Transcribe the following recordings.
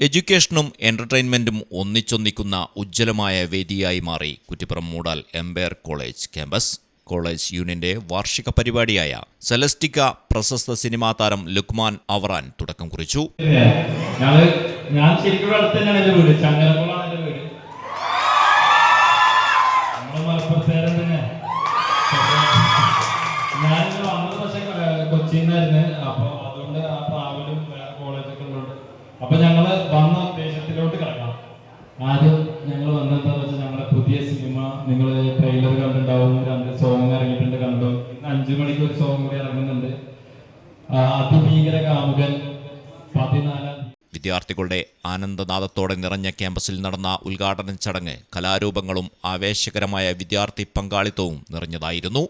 എഡ്യൂക്കേഷനും എന്റർടൈൻമെന്റും ഒന്നിച്ചൊന്നിക്കുന്ന ഉജ്ജ്വലമായ വേദിയായി മാറി Kuttippuram Moodal Empire college campus. College യൂണിയന്റെ വാർഷിക പരിപാടിയായ സെലസ്റ്റിക്ക പ്രശസ്ത സിനിമാ താരം ലുക്മാൻ അവറാൻ തുടക്കം കുറിച്ചു. ഞാൻ ശരിക്കും തന്നെയാണ് ചങ്ങരക്കുളമാണ് എന്റെ വീട്. നമ്മുടെ മലപ്പുറത്തേരം തന്നെ. ഞാനിന്ന് വന്നത് പക്ഷെ കൊച്ചിയിൽ നിന്നായിരുന്നു. അപ്പൊ അതുകൊണ്ട് ആ ട്രാവലും വേറെ കോളേജൊക്കെ ഉള്ളതുകൊണ്ട്. അപ്പൊ ഞങ്ങൾ വന്ന ഉദ്ദേശത്തിലോട്ട് കിടക്കാം ആദ്യം ഞങ്ങൾ വന്നെന്താന്ന് വെച്ചാൽ ഞങ്ങളുടെ പുതിയ സിനിമ നിങ്ങൾ ട്രെയിലർ കണ്ടിട്ടുണ്ടാവും രണ്ട് സോങ് ഇറങ്ങിയിട്ടുണ്ട് കണ്ടു? ഇന്ന് അഞ്ചു മണിക്ക് ഒരു സോങ് കൂടി ഇറങ്ങുന്നുണ്ട്. അതിഭീകര കാമുകൻ പതിനാലാം വിദ്യാർത്ഥികളുടെ ആനന്ദനാദത്തോടെ നിറഞ്ഞ ക്യാമ്പസിൽ നടന്ന ഉദ്ഘാടന ചടങ്ങ് കലാരൂപങ്ങളും ആവേശകരമായ വിദ്യാർത്ഥി പങ്കാളിത്തവും നിറഞ്ഞതായിരുന്നു.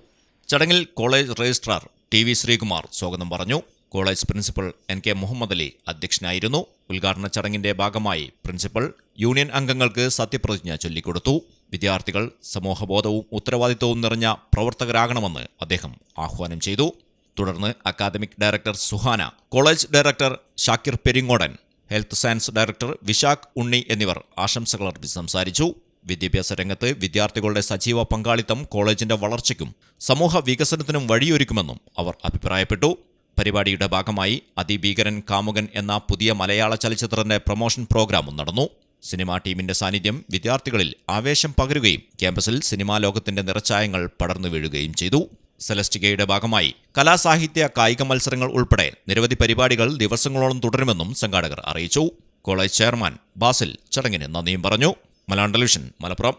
ചടങ്ങിൽ കോളേജ് രജിസ്ട്രാർ ടി ശ്രീകുമാർ സ്വാഗതം പറഞ്ഞു. College principal N K Muhammad Ali അധ്യക്ഷനായിരുന്നു. ഉദ്ഘാടന ചടങ്ങിന്റെ ഭാഗമായി പ്രിൻസിപ്പൽ യൂണിയൻ അംഗങ്ങൾക്ക് സത്യപ്രതിജ്ഞ ചൊല്ലിക്കൊടുത്തു. വിദ്യാർത്ഥികൾ സമൂഹബോധവും ഉത്തരവാദിത്വവും നിറഞ്ഞ പ്രവർത്തകരാകണമെന്ന് അദ്ദേഹം ആഹ്വാനം ചെയ്തു. തുടർന്ന് academic director Suhana college director Shakir Peringodan health science director Vishakh Unni എന്നിവർ ആശംസകൾ അർപ്പിച്ച് സംസാരിച്ചു. വിദ്യാഭ്യാസ രംഗത്ത് വിദ്യാർത്ഥികളുടെ സജീവ പങ്കാളിത്തം കോളേജിന്റെ വളർച്ചയ്ക്കും സമൂഹ വികസനത്തിനും വഴിയൊരുക്കുമെന്നും അവർ അഭിപ്രായപ്പെട്ടു. പരിപാടിയുടെ ഭാഗമായി അതിഭീകരൻ കാമുകൻ എന്ന പുതിയ മലയാള ചലച്ചിത്രത്തിന്റെ പ്രൊമോഷൻ പ്രോഗ്രാമും നടന്നു. സിനിമാ ടീമിന്റെ സാന്നിധ്യം വിദ്യാർത്ഥികളിൽ ആവേശം പകരുകയും ക്യാമ്പസിൽ സിനിമാ ലോകത്തിന്റെ നിറച്ചായങ്ങൾ പടർന്നു വീഴുകയും ചെയ്തു. സെലസ്റ്റികയുടെ ഭാഗമായി കലാസാഹിത്യ കായിക മത്സരങ്ങൾ ഉൾപ്പെടെ നിരവധി പരിപാടികൾ ദിവസങ്ങളോളം തുടരുമെന്നും സംഘാടകർ അറിയിച്ചു. കോളേജ് ചെയർമാൻ ബാസിൽ ചടങ്ങിന് നന്ദിയും പറഞ്ഞു. മലയാളം ടെലിവിഷൻ മലപ്പുറം.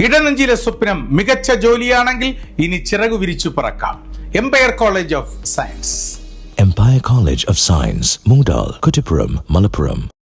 ഇടനെഞ്ചിലെ സ്വപ്നം മികച്ച ജോലിയാണെങ്കിൽ ഇനി ചിറകു വിരിച്ചു പറക്കാം. Empire college of science. Empire College of Science, Moondal, Kuttipuram, Malappuram.